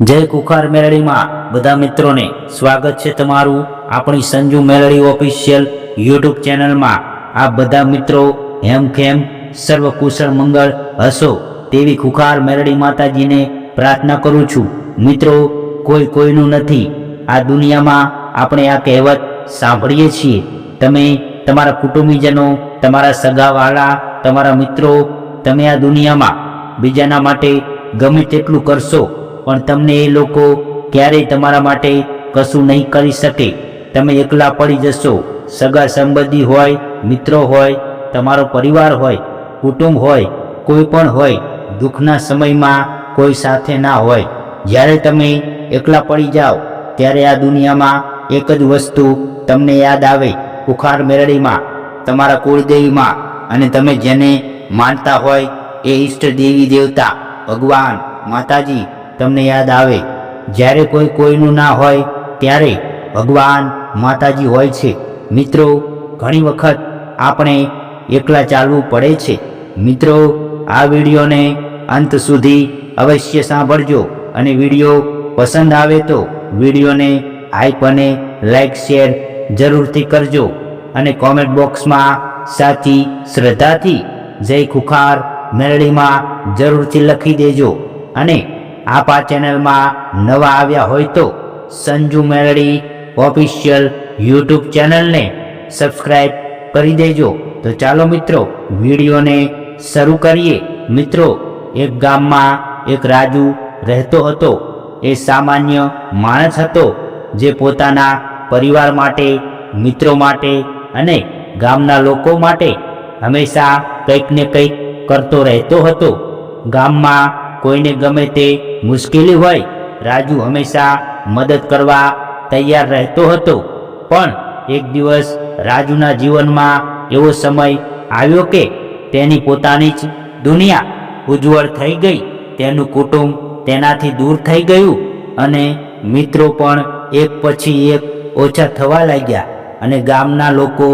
જય કુખાર મેળડીમાં બધા મિત્રોને સ્વાગત છે તમારું આપણી સંજુ મેળડી ઓફિશિયલ યુટ્યુબ ચેનલમાં. આ બધા મિત્રો હેમખેમ સર્વ કુશળ મંગળ હશો તેવી ખુખાર મેળડી માતાજીને પ્રાર્થના કરું છું. મિત્રો, કોઈ કોઈનું નથી. આ દુનિયામાં આપણે આ કહેવત સાંભળીએ છીએ. તમે તમારા કુટુંબીજનો, તમારા સગાવાળા તમારા મિત્રો, તમે આ દુનિયામાં બીજાના માટે ગમે તેટલું કરશો પણ તમને એ લોકો ક્યારેય તમારા માટે કશું નહીં કરી શકે. તમે એકલા પડી જશો. સગા સંબંધી હોય, મિત્રો હોય, તમારો પરિવાર હોય, કુટુંબ હોય, કોઈ પણ હોય, દુઃખના સમયમાં કોઈ સાથે ના હોય. જ્યારે તમે એકલા પડી જાઓ, ત્યારે આ દુનિયામાં એક જ વસ્તુ તમને યાદ આવે કુખાર મેરડીમાં, તમારા કુળદેવીમાં. અને તમે જેને માનતા હોય, એ ઈષ્ટ દેવી દેવતા, ભગવાન, માતાજી તમને યાદ આવે, જ્યારે કોઈ કોઈનું ના હોય, ત્યારે ભગવાન માતાજી હોય છે. મિત્રો, ઘણી વખત આપણે એકલા ચાલવું પડે છે. મિત્રો, આ વિડીયોને અંત સુધી અવશ્ય સાંભળજો અને વીડિયો પસંદ આવે તો વિડીયોને હાઈપ અને લાઈક શેર જરૂરથી કરજો અને કોમેન્ટ બોક્સમાં સાચી શ્રદ્ધાથી જય ખુખાર મેરડીમાં જરૂરથી લખી દેજો અને આપ ચેનલમાં નવા આવ્યા હોય તો સંજુ મેલડી ઓફિશિયલ યુટ્યુબ ચેનલને સબસ્ક્રાઈબ કરી દેજો. તો ચાલો મિત્રો, વિડીયોને શરૂ કરીએ. મિત્રો, એક ગામમાં એક રાજુ રહેતો હતો. એ સામાન્ય માણસ હતો જે પોતાના પરિવાર માટે, મિત્રો માટે અને ગામના લોકો માટે હંમેશા કંઈક ને કંઈક કરતો રહેતો હતો. ગામમાં કોઈને ગમે તે મુશ્કેલી હોય, રાજુ હંમેશા મદદ કરવા તૈયાર રહેતો હતો. પણ એક દિવસ રાજુના જીવનમાં એવો સમય આવ્યો કે તેની પોતાની જ દુનિયા ઉજ્જવળ થઈ ગઈ. તેનું કુટુંબ તેનાથી દૂર થઈ ગયું અને મિત્રો પણ એક પછી એક ઓછા થવા લાગ્યા અને ગામના લોકો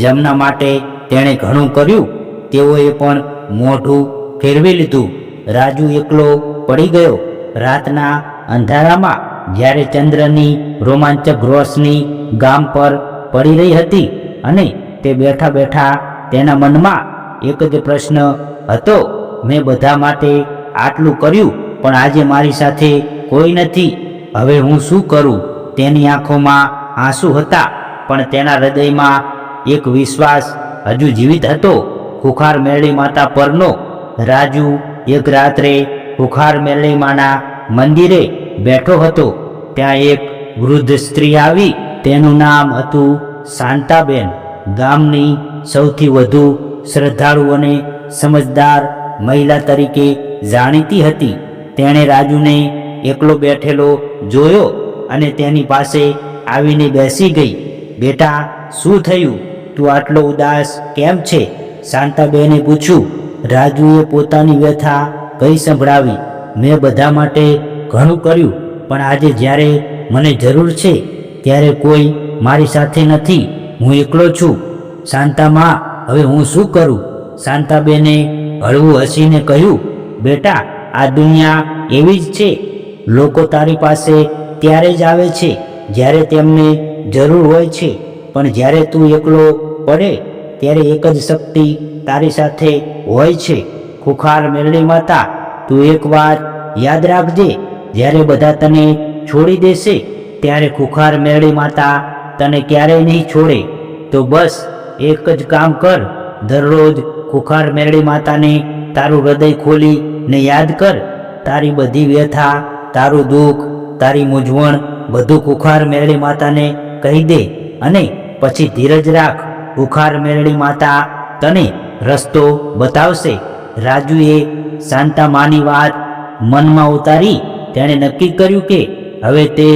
જેમના માટે તેણે ઘણું કર્યું, તેઓએ પણ મોઢું ફેરવી લીધું. રાજુ એકલો પડી ગયો. રાતના અંધારામાં જ્યારે ચંદ્રની રોમાંચક રોશની ગામ પર પડી રહી હતી અને તે બેઠા બેઠા તેના મનમાં એક જ પ્રશ્ન હતો, મેં બધા માટે આટલું કર્યું, પણ આજે મારી સાથે કોઈ નથી. હવે હું શું કરું? તેની આંખોમાં આંસુ હતા, પણ તેના હૃદયમાં એક વિશ્વાસ હજુ જીવિત હતો. ખુખાર મેળી માતા પરનો રાજુ એક રાત્રે ઉખાર મેલીમાના મંદિરે બેઠો હતો. ત્યાં એક વૃદ્ધ સ્ત્રી આવી, તેનું નામ હતું શાંતાબેન. ગામની સૌથી વધુ શ્રદ્ધાળુ અને સમજદાર મહિલા તરીકે જાણીતી હતી. તેણે રાજુને એકલો બેઠેલો જોયો અને તેની પાસે આવીને બેસી ગઈ. બેટા, શું થયું? તું આટલો ઉદાસ કેમ છે? શાંતાબેને પૂછ્યું. રાજુએ પોતાની વ્યથા કઈ સંભળાવી. મેં બધા માટે ઘણું કર્યું, પણ આજે જ્યારે મને જરૂર છે, ત્યારે કોઈ મારી સાથે નથી. હું એકલો છું. શાંતામાં હવે હું શું કરું? શાંતાબેને હળવું હસીને કહ્યું, બેટા, આ દુનિયા એવી જ છે. લોકો તારી પાસે ત્યારે જ આવે છે, જ્યારે તેમને જરૂર હોય છે. પણ જ્યારે તું એકલો પડે, ત્યારે એક જ શક્તિ તારી સાથે હોય છે. ખુખાર મેરળી માતા, તું એક વાત યાદ રાખજે. જ્યારે બધા તને છોડી દેશે, ત્યારે ખુખાર મેરળી માતા તને ક્યારેય નહીં છોડે. તો બસ, એક જ કામ કર. દરરોજ ખુખાર મેરળી માતાને તારું હૃદય ખોલી ને યાદ કર. તારી બધી વ્યથા, તારું દુઃખ, તારી મૂંઝવણ બધું કુખાર મેરળી માતાને કહી દે. અને પછી ધીરજ રાખ. કુખાર મેરળી માતા તને રસ્તો બતાવશે. રાજુએ શાંતા માની વાત મનમાં ઉતારી, તેણે નક્કી કર્યું કે હવે તે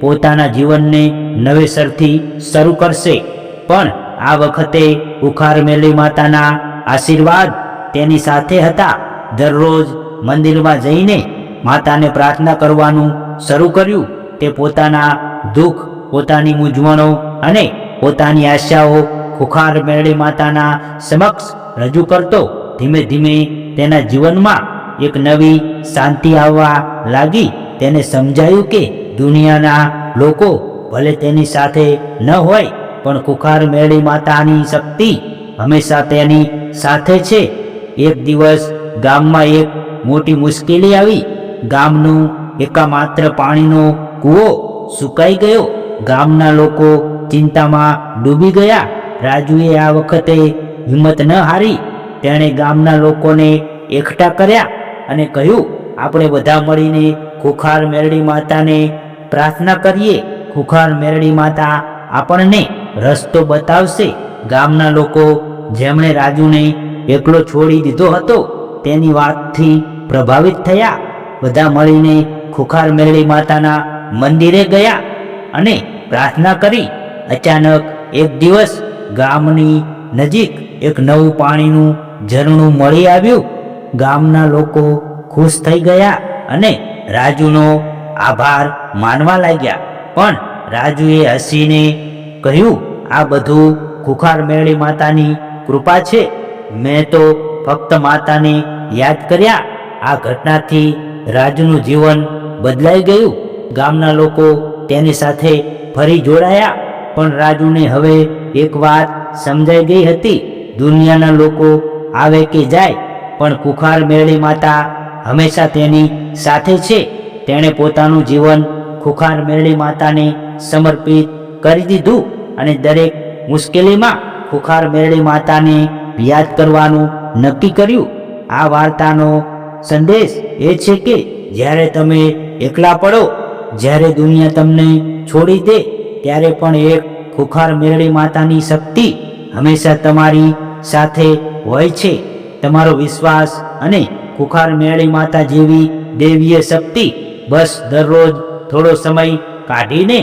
પોતાના જીવનને નવેસરથી શરૂ કરશે. પણ આ વખતે ઉખારમેલી માતાના આશીર્વાદ તેની સાથે હતા. દરરોજ મંદિરમાં જઈને માતાને પ્રાર્થના કરવાનું શરૂ કર્યું. તે પોતાના દુઃખ, પોતાની મૂંઝવણો અને પોતાની આશાઓ ખુખાર મેળી માતાના સમક્ષ રજૂ કરતો, ધીમે ધીમે તેના જીવનમાં એક નવી શાંતિ આવવા લાગી. તેને સમજાયું કે દુનિયાના લોકો ભલે તેની સાથે ન હોય, પણ કુખાર મેળી માતાની શક્તિ હંમેશા તેની સાથે છે. એક દિવસ ગામમાં એક મોટી મુશ્કેલી આવી. ગામનું એકામાત્ર પાણીનો કૂવો સુકાઈ ગયો. ગામના લોકો ચિંતામાં ડૂબી ગયા. રાજુએ આ વખતે હિંમત ન હારી. તેણે ગામના લોકોને એકઠા કર્યા અને કહ્યું, આપણે બધા મળીને ખુખાર મેરડી માતાને પ્રાર્થના કરીએ. ખુખાર મેરડી માતા આપણને રસ્તો બતાવશે. ગામના લોકો જેમણે રાજુને એકલો છોડી દીધો હતો, તેની વાતથી પ્રભાવિત થયા. બધા મળીને ખુખાર મેરડી માતાના મંદિરે ગયા અને પ્રાર્થના કરી. અચાનક એક દિવસ ગામની નજીક એક નવું પાણીનું ઝરણું મળી આવ્યું. ગામના લોકો ખુશ થઈ ગયા અને રાજુનો આભાર માનવા લાગ્યા. પણ રાજુએ હસીને કહ્યું, આ બધું ખુખાર મેળી માતાની કૃપા છે. મેં તો ફક્ત માતાને યાદ કર્યા. આ ઘટનાથી રાજુનું જીવન બદલાઈ ગયું. ગામના લોકો તેની સાથે ફરી જોડાયા. પણ રાજુને હવે એક વાત સમજાઈ ગઈ હતી. દુનિયાના લોકો આવે કે જાય, પણ કુખાર મેળી માતા હંમેશા તેની સાથે છે. તેણે પોતાનું જીવન ખુખાર મેળી માતાને સમર્પિત કરી દીધું અને દરેક મુશ્કેલીમાં ખુખાર મેળી માતાને યાદ કરવાનું નક્કી કર્યું. આ વાર્તાનો સંદેશ એ છે કે જ્યારે તમે એકલા પડો, જ્યારે દુનિયા તમને છોડી દે ત્યારે પણ એક ખુખાર મેરળી માતાની શક્તિ હંમેશા તમારી સાથે હોય છે. તમારો વિશ્વાસ અને ખુખાર મેરડી માતા જેવી દેવીય શક્તિ બસ દરરોજ થોડો સમય કાઢીને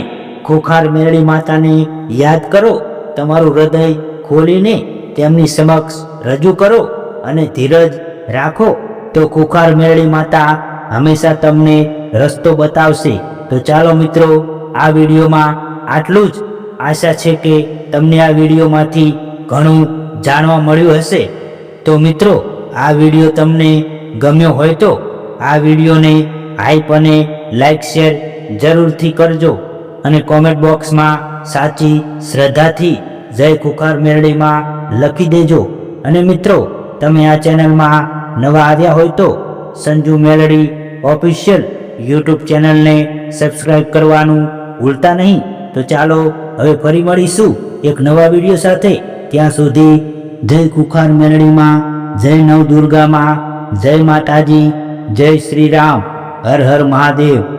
ખુખાર મેરડી માતાને યાદ કરો. તમારું હૃદય ખોલીને તેમની સમક્ષ રજૂ કરો અને ધીરજ રાખો તો ખુખાર મેરડી માતા હંમેશા તમને રસ્તો બતાવશે. તો ચાલો મિત્રો, આ વિડીયોમાં આટલું જ આશા છે કે તમને આ વિડીયોમાંથી ઘણું જાણવા મળ્યું હશે. તો મિત્રો, આ વીડિયો તમને ગમ્યો હોય તો આ વિડીયોને હાઈપ અને લાઈક શેર જરૂરથી કરજો અને કોમેન્ટ બોક્સમાં સાચી શ્રદ્ધાથી જય કુખાર મેરડીમાં લખી દેજો. અને મિત્રો, તમે આ ચેનલમાં નવા આવ્યા હોય તો સંજુ મેલડી ઓફિશિયલ યુટ્યુબ ચેનલને સબસ્ક્રાઈબ કરવાનું ભૂલતા નહીં. તો ચાલો હવે ફરી મળીશું એક નવા વીડિયો સાથે. ત્યાં સુધી જય કુખાર મેલડીમાં જય નવ દુર્ગામાં જય માતાજી, જય શ્રી રામ હર હર મહાદેવ.